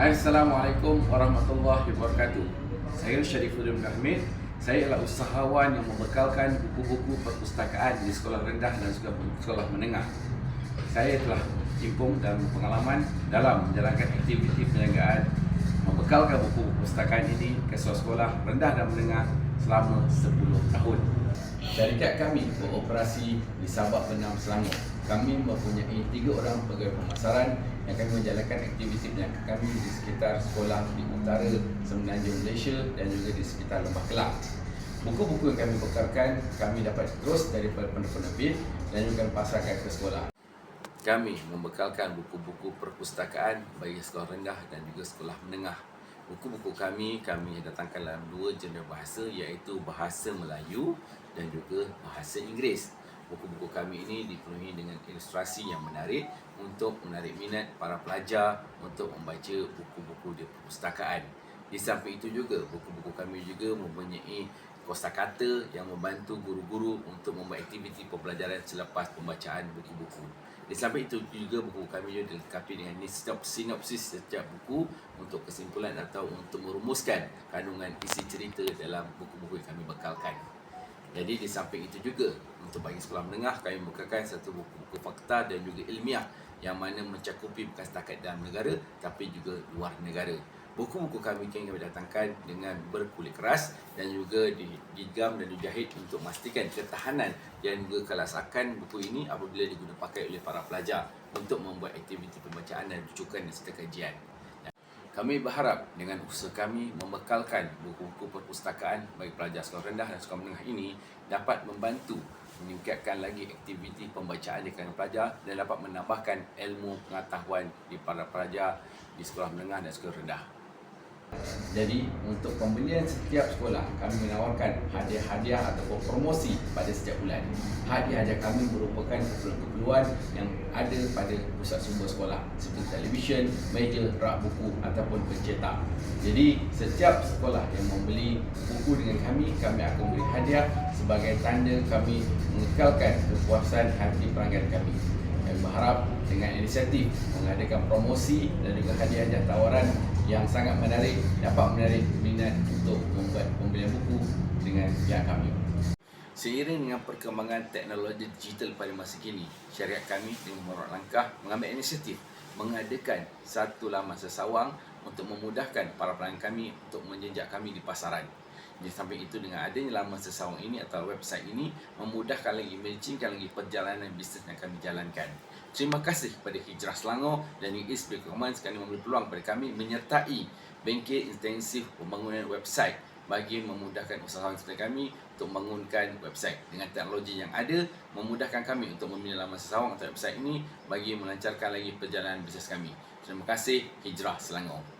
Assalamualaikum warahmatullahi wabarakatuh. Saya Syarifuddin Hamid. Saya adalah usahawan yang membekalkan buku-buku perpustakaan di sekolah rendah dan juga sekolah menengah. Saya telah cimpung dalam pengalaman dalam menjalankan aktiviti penjagaan membekalkan buku perpustakaan ini ke sekolah rendah dan menengah selama 10 tahun. Syarikat kami beroperasi di Sabak Benam Selangor. Kami mempunyai tiga orang pegawai pemasaran yang kami menjalankan aktiviti penjagaan kami di sekitar sekolah di utara Semenanjung Malaysia dan juga di sekitar Lembah Kelang. Buku-buku yang kami bekalkan kami dapat terus daripada penerbit dan juga pasarkan ke sekolah. Kami membekalkan buku-buku perpustakaan bagi sekolah rendah dan juga sekolah menengah. Buku-buku kami kami datangkan dalam dua jenis bahasa iaitu bahasa Melayu dan juga bahasa Inggeris. Buku-buku kami ini dipenuhi dengan ilustrasi yang menarik untuk menarik minat para pelajar untuk membaca buku-buku di perpustakaan. Di samping itu juga buku-buku kami juga mempunyai kosakata yang membantu guru-guru untuk membuat aktiviti pembelajaran selepas pembacaan buku-buku. Di samping itu juga buku kami juga dilengkapi dengan sinopsis setiap buku untuk kesimpulan atau untuk merumuskan kandungan isi cerita dalam buku-buku yang kami bekalkan. Jadi di samping itu juga untuk bagi sekolah menengah kami membukakan satu buku-buku fakta dan juga ilmiah yang mana mencakupi bukan setakat dalam negara tapi juga luar negara. Buku-buku kami yang kami datangkan dengan berkulit keras dan juga digigam dan dijahit untuk memastikan ketahanan dan juga kelasakan buku ini apabila digunakan oleh para pelajar untuk membuat aktiviti pembacaan dan rujukan serta kajian. Kami berharap dengan usaha kami membekalkan buku-buku perpustakaan bagi pelajar sekolah rendah dan sekolah menengah ini dapat membantu meningkatkan lagi aktiviti pembacaan di kalangan pelajar dan dapat menambahkan ilmu pengetahuan di para pelajar di sekolah menengah dan sekolah rendah. Jadi untuk pembelian setiap sekolah kami menawarkan hadiah-hadiah ataupun promosi pada setiap bulan. Hadiah-hadiah kami merupakan keperluan yang ada pada pusat sumber sekolah seperti televisyen, meja, rak buku ataupun pencetak. Jadi setiap sekolah yang membeli buku dengan kami, kami akan beri hadiah sebagai tanda kami mengekalkan kepuasan hati pelanggan kami. Kami berharap dengan inisiatif mengadakan promosi dan juga hadiah-hadiah tawaran yang sangat menarik dapat menarik minat untuk membuat pembelian buku dengan pihak kami. Seiring dengan perkembangan teknologi digital pada masa kini, syariat kami dengan merawat langkah mengambil inisiatif mengadakan satu laman sesawang untuk memudahkan para pelanggan kami untuk menjejak kami di pasaran. Di samping itu dengan adanya laman sesawang ini atau website ini memudahkan lagi, mencingkan lagi perjalanan bisnes yang kami jalankan. Terima kasih kepada Hijrah Selangor dan UIS Commons kerana memberi peluang kepada kami menyertai bengkel intensif pembangunan website bagi memudahkan usahawan seperti kami untuk membangunkan website dengan teknologi yang ada memudahkan kami untuk membina laman sesawang atau website ini bagi melancarkan lagi perjalanan bisnes kami. Terima kasih Hijrah Selangor.